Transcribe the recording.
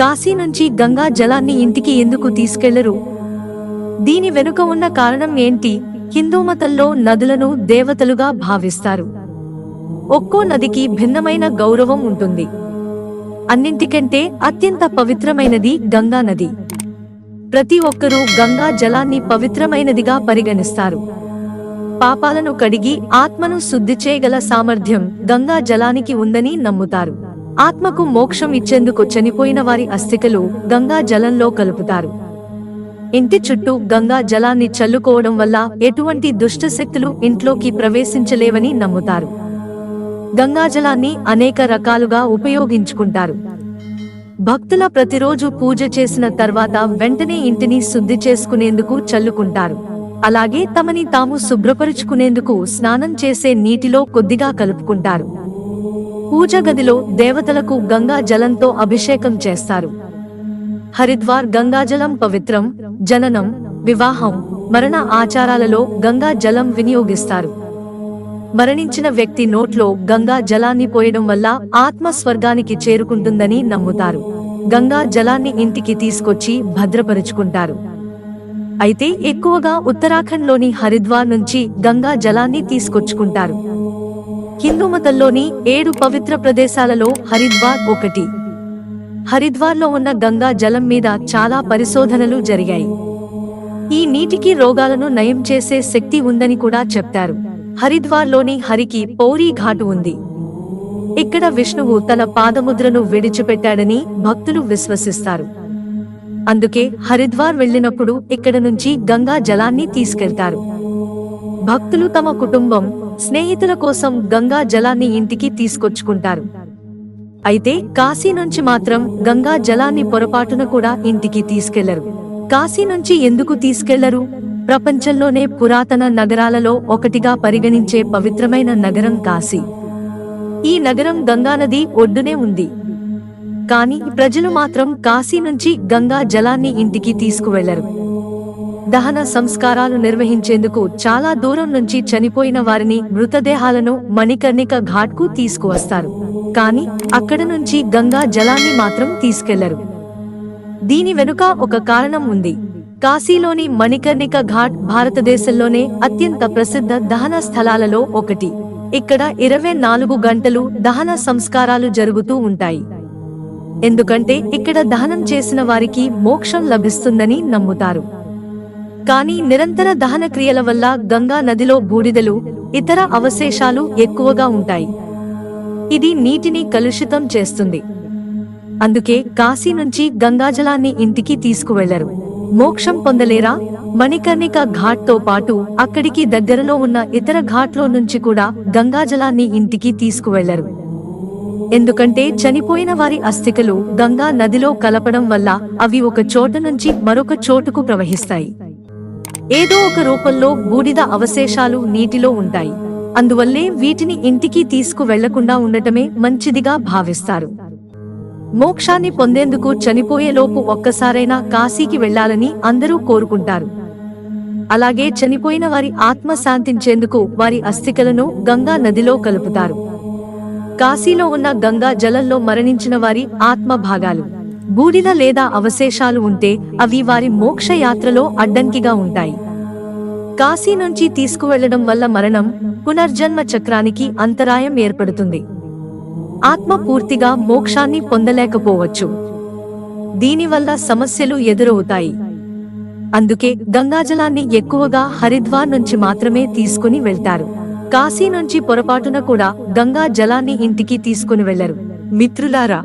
కాశీ నుంచి గంగా జలాన్ని ఇంటికి ఎందుకు తీసుకెళ్ళరు? దీని వెనుక ఉన్న కారణం ఏంటి? హిందూ మతంలో నదులను దేవతలుగా భావిస్తారు. ఒక్కో నదికి భిన్నమైన గౌరవం ఉంటుంది. అన్నింటికంటే అత్యంత పవిత్రమైనది గంగా నది. ప్రతి ఒక్కరూ గంగా జలాన్ని పవిత్రమైనదిగా పరిగణిస్తారు. పాపాలను కడిగి ఆత్మను శుద్ధి చేయగల సామర్థ్యం గంగా జలానికి ఉందని నమ్ముతారు. ఆత్మకు మోక్షం ఇచ్చేందుకు చనిపోయిన వారి అస్థికలు గంగా జలంలో కలుపుతారు. ఇంటి చుట్టూ గంగా జలాన్ని చల్లుకోవడం వల్ల ఎటువంటి దుష్ట శక్తులు ఇంట్లోకి ప్రవేశించలేవని నమ్ముతారు. గంగాజలాన్ని అనేక రకాలుగా ఉపయోగించుకుంటారు. భక్తుల ప్రతిరోజు పూజ చేసిన తర్వాత వెంటనే ఇంటిని శుద్ధి చేసుకునేందుకు చల్లుకుంటారు. అలాగే తమని తాము శుభ్రపరుచుకునేందుకు స్నానం చేసే నీటిలో కొద్దిగా కలుపుకుంటారు. పూజ గదిలో దేవతలకు గంగా జలంతో అభిషేకం చేస్తారు. హరిద్వార్ గంగాజలం పవిత్రం జననం వివాహం మరణ ఆచారాలలో గంగా జలం వినియోగిస్తారు. మరణించిన వ్యక్తి నోట్లో గంగా జలాన్ని పోయడం వల్ల ఆత్మ స్వర్గానికి చేరుకుంటుందని నమ్ముతారు. గంగా జలాన్ని ఇంటికి తీసుకొచ్చి భద్రపరుచుకుంటారు. అయితే ఎక్కువగా ఉత్తరాఖండ్లోని హరిద్వార్ నుంచి గంగా జలాన్ని తీసుకొచ్చుకుంటారు. హిందూ మతంలోని ఏడు పవిత్ర ప్రదేశాలలో హరిద్వార్ ఒకటి. హరిద్వార్లో ఉన్న గంగా జలం మీద చాలా పరిశోధనలు జరిగాయి. ఈ నీటికి రోగాలను నయం చేసే శక్తి ఉందని కూడా చెప్తారు. హరిద్వార్లోని హరికి పౌరీ ఘాటు ఉంది. ఇక్కడ విష్ణువు తన పాదముద్రను విడిచిపెట్టాడని భక్తులు విశ్వసిస్తారు. అందుకే హరిద్వార్ వెళ్ళినప్పుడు ఇక్కడ నుంచి గంగా జలాన్ని తీసుకెళ్తారు. భక్తులు తమ కుటుంబం స్నేహితుల కోసం గంగా జలాన్ని ఇంటికి తీసుకొచ్చుకుంటారు. అయితే కాశీ నుంచి మాత్రం గంగా జలాన్ని పొరపాటున కూడా ఇంటికి తీసుకెళ్ళరు. కాశీ నుంచి ఎందుకు తీసుకెళ్ళరు? ప్రపంచంలోనే పురాతన నగరాలలో ఒకటిగా పరిగణించే పవిత్రమైన నగరం కాశీ. ఈ నగరం గంగానది ఒడ్డునే ఉంది. కానీ ప్రజలు మాత్రం కాశీ నుంచి గంగా జలాన్ని ఇంటికి తీసుకువెళ్ళరు. దహన సంస్కారాలు నిర్వహించేందుకు చాలా దూరం నుంచి చనిపోయిన వారిని మృతదేహాలను మణికర్ణిక ఘాట్కు తీసుకువస్తారు. కానీ అక్కడ నుంచి గంగా జలాన్ని మాత్రం తీసుకెళ్ళరు. దీని వెనుక ఒక కారణం ఉంది. కాశీలోని మణికర్ణిక ఘాట్ భారతదేశంలోనే అత్యంత ప్రసిద్ధ దహన స్థలాలలో ఒకటి. ఇక్కడ ఇరవై నాలుగు గంటలు దహన సంస్కారాలు జరుగుతూ ఉంటాయి. ఎందుకంటే ఇక్కడ దహనం చేసిన వారికి మోక్షం లభిస్తుందని నమ్ముతారు. కానీ నిరంతర దహన క్రియల వల్ల గంగా నదిలో బూడిదలు ఇతర అవశేషాలు ఎక్కువగా ఉంటాయి. ఇది నీటిని కలుషితం చేస్తుంది. అందుకే కాశీ నుంచి గంగాజలాన్ని ఇంటికి తీసుకువెళ్ళరు. మోక్షం పొందలేరా? మణికర్ణిక ఘాట్తో పాటు అక్కడికి దగ్గరలో ఉన్న ఇతర ఘాట్లో నుంచి కూడా గంగాజలాన్ని ఇంటికి తీసుకువెళ్ళరు. ఎందుకంటే చనిపోయిన వారి అస్థికలు గంగా నదిలో కలపడం వల్ల అవి ఒక చోట నుంచి మరొక చోటుకు ప్రవహిస్తాయి. ఏదో ఒక రూపంలో బూడిద అవశేషాలు నీటిలో ఉంటాయి. అందువల్లే వీటిని ఇంటికి తీసుకు వెళ్ళకుండా ఉండటమే మంచిదిగా భావిస్తారు. మోక్షాన్ని పొందేందుకు చనిపోయేలోపు ఒక్కసారైనా కాశీకి వెళ్ళాలని అందరూ కోరుకుంటారు. అలాగే చనిపోయిన వారి ఆత్మ శాంతించేందుకు వారి అస్థికలను గంగా నదిలో కలుపుతారు. కాశీలో ఉన్న గంగా జలంలో మరణించిన వారి ఆత్మ భాగాలు బూడిద లేదా అవశేషాలు ఉంటే అవి వారి మోక్ష యాత్రలో అడ్డంకిగా ఉంటాయి. కాశీ నుంచి తీసుకువెళ్ళడం వల్ల మరణం పునర్జన్మ చక్రానికి అంతరాయం ఏర్పడుతుంది. ఆత్మ పూర్తిగా మోక్షాన్ని పొందలేకపోవచ్చు. దీనివల్ల సమస్యలు ఎదురవుతాయి. అందుకే గంగాజలాన్ని ఎక్కువగా హరిద్వార్ నుంచి మాత్రమే తీసుకుని వెళ్తారు. కాశీ నుంచి పొరపాటున కూడా గంగా జలాన్ని ఇంటికి తీసుకుని వెళ్ళరు. మిత్రులారా